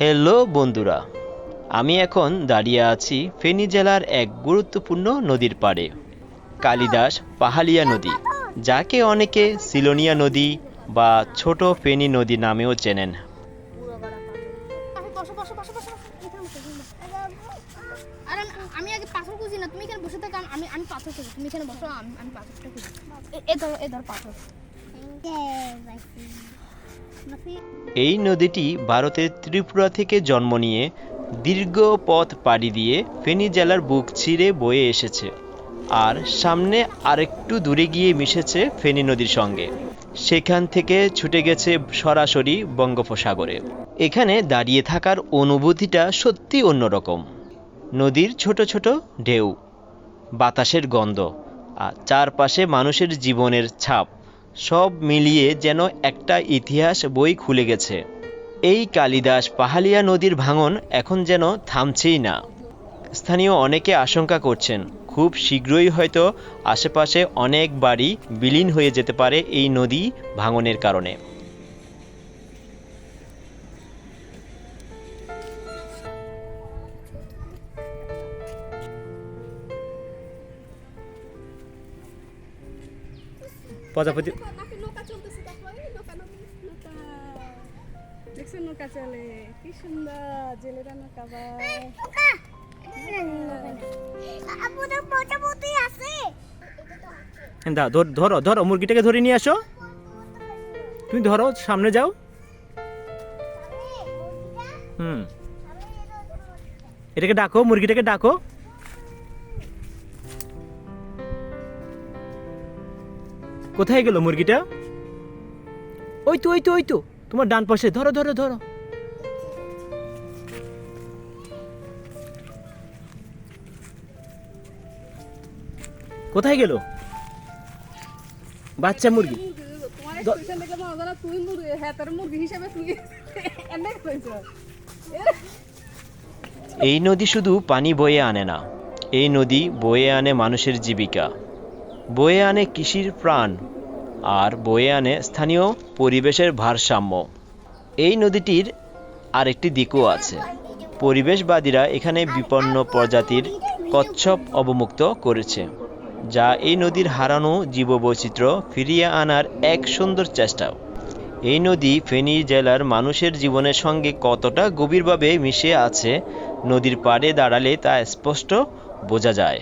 Hello বন্ধুরা আমি এখন দাঁড়িয়ে আছি ফেনী জেলার এক গুরুত্বপূর্ণ নদীর পাড়ে কালিদাস পাহালিয়া নদী যাকে অনেকে সিলোনিয়া নদী বা ছোট ফেনী নদী নামেও চেনেন। বসো বসো বসো বসো এখানে বসো, এখানে বসো। আরে না, আমি আগে পাথর খুঁজি না তুমি এখানে বসে থাকো আমি- আমি আমি পাথর খুঁজি তুমি এখানে বসো আমি আমি পাথরটা খুঁজি। এ- এ ধর এ ধর পাথর। এই নদীটি ভারতের ত্রিপুরা থেকে জন্ম নিয়ে দীর্ঘ পথ পাড়ি দিয়ে ফেনী জেলার বুক ছিঁড়ে বয়ে এসেছে। আর সামনে আরেকটু দূরে গিয়ে মিশেছে ফেনী নদীর সঙ্গে। সেখান থেকে ছুটে গেছে সরাসরি বঙ্গোপসাগরে। এখানে দাঁড়িয়ে থাকার অনুভূতিটা সত্যি অন্যরকম। নদীর ছোট ছোট ঢেউ, বাতাসের গন্ধ আর চারপাশে মানুষের জীবনের ছাপ। সব মিলিয়ে যেন একটা ইতিহাস বই খুলে গেছে। এই কালিদাস পাহালিয়া নদীর ভাঙন এখন যেন থামছেই না। স্থানীয় অনেকে আশঙ্কা করছেন, খুব শীঘ্রই হয়তো আশেপাশে অনেক বাড়ি বিলীন হয়ে যেতে পারে এই নদী ভাঙনের কারণে। প্রজাপতি নৌকা চলতেছে তারপরে নৌকা নৌকা দেখছেন নৌকা চলে কি সুন্দর জেলেরা নৌকা দা ধরো ধরো মুরগিটাকে ধরে নিয়ে আসো। তুমি ধরো সামনে যাও। হুম। এটাকে ডাকো মুরগিটাকে ডাকো। কোথায় গেল মুরগিটা? ওই তো ওই তো ওই তো। তোমার ডান পাশে, ধরো ধরো ধরো। কোথায় গেল? বাচ্চা মুরগি। এই নদী শুধু পানি বয়ে আনে না, এই নদী বয়ে আনে মানুষের জীবিকা। বয়ে আনে কৃষির প্রাণ, আর বয়ে আনে স্থানীয় পরিবেশের ভারসাম্য। এই নদীটির আরেকটি দিকও আছে। পরিবেশবাদীরা এখানে বিপন্ন প্রজাতির কচ্ছপ অবমুক্ত করেছে, যা এই নদীর হারানো জীববৈচিত্র্য ফিরিয়ে আনার এক সুন্দর চেষ্টা এই নদী ফেনী জেলার মানুষের জীবনের সঙ্গে কতটা গভীরভাবে মিশে আছে, নদীর পাড়ে দাঁড়ালে তা স্পষ্ট বোঝা যায়।